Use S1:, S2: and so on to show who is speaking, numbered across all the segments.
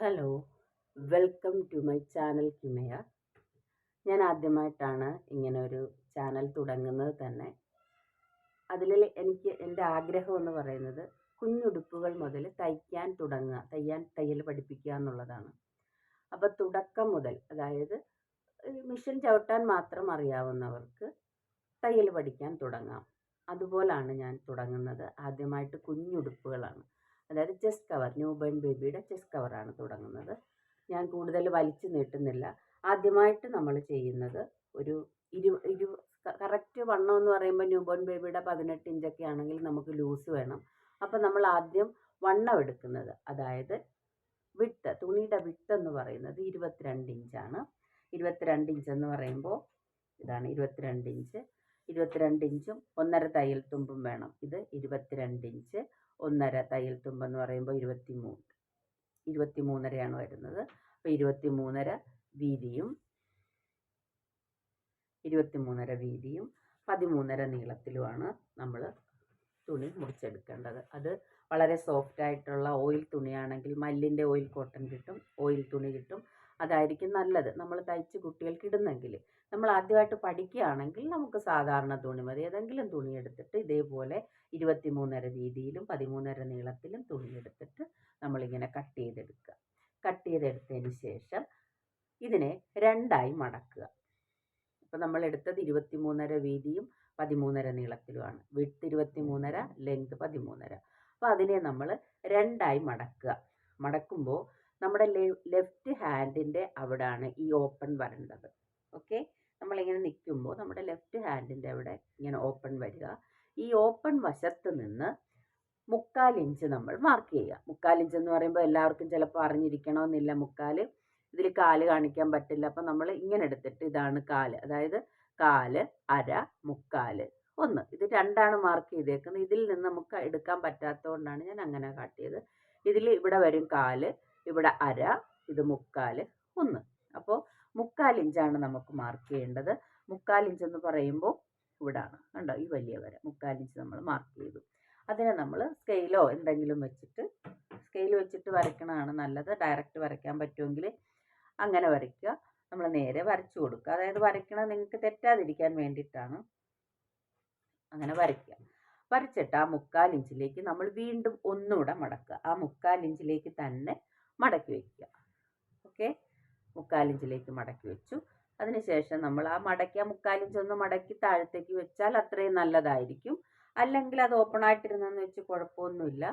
S1: Hello welcome to my channel Kimaya ഞാൻ ആദ്യമായിട്ടാണ് ഇങ്ങനെ ഒരു ചാനൽ തുടങ്ങുന്നത് തന്നെ. അതിൽ എനിക്ക് എന്റെ ആഗ്രഹം എന്ന് പറയുന്നത് കുഞ്ഞുടുപ്പുകൾ മുതൽ തയ്ക്കാൻ തുടങ്ങുക തയ്യാൻ തയ്യൽ പഠിപ്പിക്കുക എന്നുള്ളതാണ്. അപ്പോൾ തുടക്കം മുതൽ അതായത് മിഷൻ ചവിട്ടാൻ മാത്രം അറിയാവുന്നവർക്ക് തയ്യൽ പഠിക്കാൻ തുടങ്ങാം. അതുപോലാണ് ഞാൻ തുടങ്ങുന്നത്. ആദ്യമായിട്ട് കുഞ്ഞുടുപ്പുകളാണ്. അതായത് ചെസ്റ്റ് കവർ ന്യൂ ബേൺ ബേബിയുടെ ചെസ്റ്റ് കവറാണ് തുടങ്ങുന്നത്. ഞാൻ കൂടുതൽ വലിച്ചു നീട്ടുന്നില്ല. ആദ്യമായിട്ട് നമ്മൾ ചെയ്യുന്നത് ഒരു ഇരു ഇരു കറക്റ്റ് വണ്ണം എന്ന് പറയുമ്പോൾ ന്യൂ ബോൺ ബേബിയുടെ പതിനെട്ട് ഇഞ്ചൊക്കെ ആണെങ്കിൽ നമുക്ക് ലൂസ് വേണം. അപ്പോൾ നമ്മൾ ആദ്യം വണ്ണം എടുക്കുന്നത് അതായത് വിട്ട് തുണിയുടെ വിട്ട് എന്ന് പറയുന്നത് ഇരുപത്തിരണ്ട് ഇഞ്ചാണ് ഇരുപത്തിരണ്ട് ഇഞ്ച് എന്ന് പറയുമ്പോൾ ഇതാണ് ഇരുപത്തിരണ്ട് ഇഞ്ച് ഇരുപത്തിരണ്ട് ഇഞ്ചും ഒന്നര തയ്യൽ തുമ്പും വേണം. ഇത് ഇരുപത്തിരണ്ട് ഇഞ്ച് ഒന്നര തയ്യൽ തുമ്പെന്ന് പറയുമ്പോൾ ഇരുപത്തി മൂന്ന് ഇരുപത്തി മൂന്നരയാണ് വരുന്നത്. അപ്പോൾ ഇരുപത്തി മൂന്നര വീതിയും ഇരുപത്തി മൂന്നര വീതിയും പതിമൂന്നര നീളത്തിലുമാണ് നമ്മൾ തുണി മുറിച്ചെടുക്കേണ്ടത്. അത് വളരെ സോഫ്റ്റ് ആയിട്ടുള്ള ഓയിൽ തുണിയാണെങ്കിൽ മല്ലിന്റെ ഓയിൽ കോട്ടൺ കിട്ടും ഓയിൽ തുണി കിട്ടും. അതായിരിക്കും നല്ലത്. നമ്മൾ തയ്ച്ച് കുട്ടികൾക്ക് ഇടുന്നെങ്കിൽ. നമ്മൾ ആദ്യമായിട്ട് പഠിക്കുകയാണെങ്കിൽ നമുക്ക് സാധാരണ തുണി മതി. ഏതെങ്കിലും തുണി എടുത്തിട്ട് ഇതേപോലെ ഇരുപത്തി മൂന്നര വീതിയിലും പതിമൂന്നര നീളത്തിലും തുണി എടുത്തിട്ട് നമ്മളിങ്ങനെ കട്ട് ചെയ്തെടുക്കുക. കട്ട് ചെയ്തെടുത്തതിന് ശേഷം ഇതിനെ രണ്ടായി മടക്കുക. അപ്പോൾ നമ്മൾ എടുത്തത് ഇരുപത്തി മൂന്നര വീതിയും പതിമൂന്നര നീളത്തിലുമാണ്. വിട്ട് ഇരുപത്തി മൂന്നര ലെങ്ത് പതിമൂന്നര. അപ്പോൾ അതിനെ നമ്മൾ രണ്ടായി മടക്കുക. മടക്കുമ്പോൾ നമ്മുടെ ലെഫ്റ്റ് ഹാൻഡിന്റെ അവിടാണ് ഈ ഓപ്പൺ വരേണ്ടത്. ഓക്കെ നമ്മളിങ്ങനെ നിൽക്കുമ്പോൾ നമ്മുടെ ലെഫ്റ്റ് ഹാൻഡിന്റെ അവിടെ ഇങ്ങനെ ഓപ്പൺ വരിക. ഈ ഓപ്പൺ വശത്ത് നിന്ന് മുക്കാൽ ഇഞ്ച് നമ്മൾ മാർക്ക് ചെയ്യുക. മുക്കാൽ ഇഞ്ച് എന്ന് പറയുമ്പോൾ എല്ലാവർക്കും ചിലപ്പോൾ അറിഞ്ഞിരിക്കണമെന്നില്ല മുക്കാൽ ഇതിൽ കാൽ കാണിക്കാൻ പറ്റില്ല. അപ്പം നമ്മൾ ഇങ്ങനെ എടുത്തിട്ട് ഇതാണ് കാൽ. അതായത് കാൽ അര മുക്കാൽ ഒന്ന്. ഇത് രണ്ടാണ് മാർക്ക് ചെയ്തേക്കുന്നത്. ഇതിൽ നിന്ന് നമുക്ക് എടുക്കാൻ പറ്റാത്തതുകൊണ്ടാണ് ഞാൻ അങ്ങനെ കാട്ടിയത്. ഇതിൽ ഇവിടെ വരും കാൽ ഇവിടെ അര ഇത് മുക്കാൽ ഒന്ന്. അപ്പോൾ മുക്കാൽ ഇഞ്ചാണ് നമുക്ക് മാർക്ക് ചെയ്യേണ്ടത്. മുക്കാൽ ഇഞ്ച് എന്ന് പറയുമ്പോൾ ഇവിടാണ്. കണ്ടോ? ഈ വലിയ വര. മുക്കാൽ ഇഞ്ച് നമ്മൾ മാർക്ക് ചെയ്തു. അതിനെ നമ്മൾ സ്കെയിലോ എന്തെങ്കിലും വെച്ചിട്ട് സ്കെയിൽ വെച്ചിട്ട് വരയ്ക്കണതാണ് നല്ലത്. ഡയറക്റ്റ് വരയ്ക്കാൻ പറ്റുമെങ്കിൽ അങ്ങനെ വരയ്ക്കുക. നമ്മൾ നേരെ വരച്ചു കൊടുക്കുക. അതായത് വരയ്ക്കണത് നിങ്ങൾക്ക് തെറ്റാതിരിക്കാൻ വേണ്ടിയിട്ടാണ് അങ്ങനെ വരയ്ക്കുക. വരച്ചിട്ട് ആ മുക്കാൽ ഇഞ്ചിലേക്ക് നമ്മൾ വീണ്ടും ഒന്നുകൂടെ മടക്കുക. ആ മുക്കാൽ ഇഞ്ചിലേക്ക് തന്നെ മടക്കി വയ്ക്കുക ഓക്കെ? മുക്കാലിഞ്ചിലേക്ക് മടക്കി വെച്ചു. അതിനുശേഷം നമ്മൾ ആ മടക്കിയ മുക്കാലിഞ്ചൊന്ന് മടക്കി താഴത്തേക്ക് വെച്ചാൽ അത്രയും നല്ലതായിരിക്കും. അല്ലെങ്കിൽ അത് ഓപ്പൺ ആയിട്ടിരുന്നെന്ന് വെച്ച് കുഴപ്പമൊന്നുമില്ല.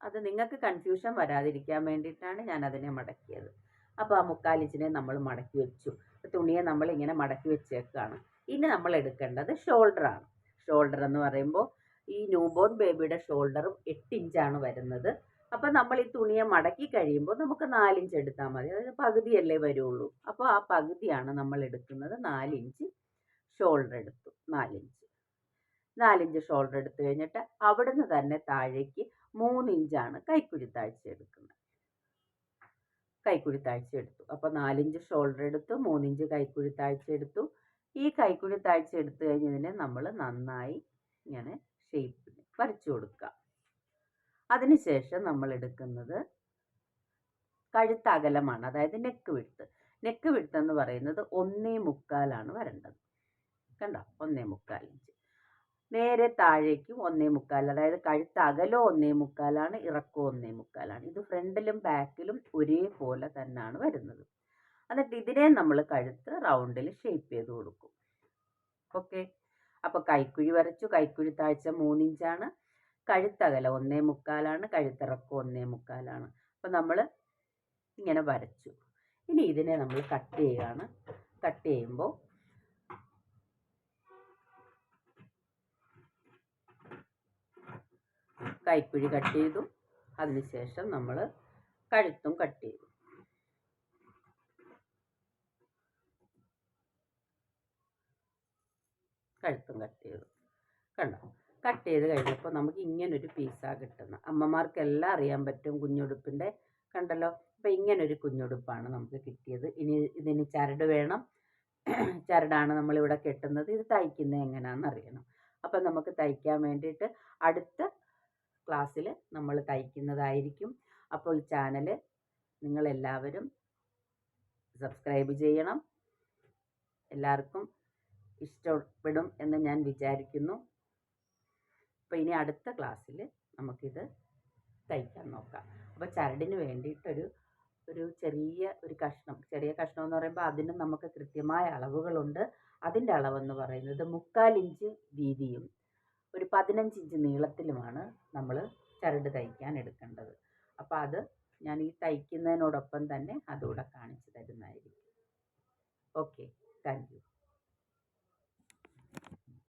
S1: അത് നിങ്ങൾക്ക് കൺഫ്യൂഷൻ വരാതിരിക്കാൻ വേണ്ടിയിട്ടാണ് ഞാൻ അതിനെ മടക്കിയത്. അപ്പോൾ ആ മുക്കാലിഞ്ചിനെ നമ്മൾ മടക്കി വെച്ചു. തുണിയെ നമ്മൾ ഇങ്ങനെ മടക്കി വെച്ചേക്കാണ്. ഇനി നമ്മൾ എടുക്കേണ്ടത് ഷോൾഡറാണ് ഷോൾഡർ എന്ന് പറയുമ്പോൾ ഈ ന്യൂബോൺ ബേബിയുടെ ഷോൾഡറും എട്ട് ഇഞ്ചാണ് വരുന്നത്. അപ്പം നമ്മൾ ഈ തുണിയെ മടക്കി കഴിയുമ്പോൾ നമുക്ക് നാലിഞ്ച് എടുത്താൽ മതി. അതായത് പകുതിയല്ലേ വരുള്ളൂ. അപ്പോൾ ആ പകുതിയാണ് നമ്മൾ എടുക്കുന്നത്. നാലിഞ്ച് ഷോൾഡർ എടുത്തു. നാലിഞ്ച്. നാലിഞ്ച് ഷോൾഡർ എടുത്തു കഴിഞ്ഞിട്ട് അവിടുന്ന് തന്നെ താഴേക്ക് മൂന്നിഞ്ചാണ് കൈക്കുഴി താഴ്ച എടുക്കുന്നത്. കൈക്കുഴി താഴ്ച എടുത്തു. അപ്പോൾ നാലിഞ്ച് ഷോൾഡർ എടുത്തു മൂന്നിഞ്ച് കൈക്കുഴി താഴ്ച എടുത്തു. ഈ കൈക്കുഴി താഴ്ച എടുത്തു കഴിഞ്ഞതിനെ നമ്മൾ നന്നായി ഇങ്ങനെ ഷേപ്പിൽ വരച്ചു കൊടുക്കുക. അതിനുശേഷം നമ്മൾ എടുക്കുന്നത് കഴുത്തകലമാണ് അതായത് നെക്ക് വിട്ട് നെക്ക് വിട്ട് എന്ന് പറയുന്നത് ഒന്നേ മുക്കാലാണ് വരേണ്ടത്. കണ്ടോ? ഒന്നേ മുക്കാൽ ഇഞ്ച് നേരെ താഴേക്കും ഒന്നേ മുക്കാൽ അതായത് കഴുത്ത് അകലോ ഒന്നേ മുക്കാലാണ് ഇറക്കോ ഒന്നേ മുക്കാലാണ്. ഇത് ഫ്രണ്ടിലും ബാക്കിലും ഒരേപോലെ തന്നെയാണ് വരുന്നത്. എന്നിട്ട് ഇതിനെ നമ്മൾ കഴുത്ത് റൗണ്ടിൽ ഷേപ്പ് ചെയ്ത് കൊടുക്കും. ഓക്കെ അപ്പോൾ കൈക്കുഴി വരച്ചു. കൈക്കുഴി താഴ്ച മൂന്നിഞ്ചാണ് കഴുത്തകല ഒന്നേ മുക്കാലാണ് കഴുത്തിറക്കം ഒന്നേ മുക്കാലാണ്. അപ്പം നമ്മൾ ഇങ്ങനെ വരച്ചു. ഇനി ഇതിനെ നമ്മൾ കട്ട് ചെയ്യുകയാണ്. കട്ട് ചെയ്യുമ്പോൾ കൈക്കുഴി കട്ട് ചെയ്തു. അതിനുശേഷം നമ്മൾ കഴുത്തും കട്ട് ചെയ്തു. കഴുത്തും കട്ട് ചെയ്തു. കണ്ടോ? കട്ട് ചെയ്ത് കഴിഞ്ഞപ്പോൾ നമുക്ക് ഇങ്ങനൊരു പീസാണ് കിട്ടുന്നത് അമ്മമാർക്കെല്ലാം അറിയാൻ പറ്റും കുഞ്ഞുടുപ്പിന്റെ കണ്ടല്ലോ? അപ്പോൾ ഇങ്ങനൊരു കുഞ്ഞുടുപ്പാണ് നമുക്ക് കിട്ടിയത്. ഇനി ഇതിന് ചരട് വേണം. ചരടാണ് നമ്മളിവിടെ കെട്ടുന്നത്. ഇത് തയ്ക്കുന്നത് എങ്ങനെയാണെന്ന് അറിയണം. അപ്പം നമുക്ക് തയ്ക്കാൻ വേണ്ടിയിട്ട് അടുത്ത ക്ലാസ്സിൽ നമ്മൾ തയ്ക്കുന്നതായിരിക്കും. അപ്പോൾ ഈ ചാനൽ നിങ്ങളെല്ലാവരും സബ്സ്ക്രൈബ് ചെയ്യണം. എല്ലാവർക്കും ഇഷ്ടപ്പെടും എന്ന് ഞാൻ വിചാരിക്കുന്നു. അപ്പോൾ ഇനി അടുത്ത ക്ലാസ്സിൽ നമുക്കിത് തയ്ക്കാൻ നോക്കാം. അപ്പോൾ ചരടിന് വേണ്ടിയിട്ടൊരു ഒരു ചെറിയ ഒരു കഷ്ണം ചെറിയ കഷ്ണം എന്ന് പറയുമ്പോൾ അതിന് നമുക്ക് കൃത്യമായ അളവുകളുണ്ട്. അതിന്റെ അളവെന്ന് പറയുന്നത് മുക്കാൽ ഇഞ്ച് വീതിയും ഒരു പതിനഞ്ച് ഇഞ്ച് നീളത്തിലുമാണ് നമ്മൾ ചരട് തയ്ക്കാൻ എടുക്കേണ്ടത്. അപ്പോൾ അത് ഞാൻ ഈ തയ്ക്കുന്നതിനോടൊപ്പം തന്നെ അതുകൂടെ കാണിച്ചു തരുന്നതായിരിക്കും. Okay thank you.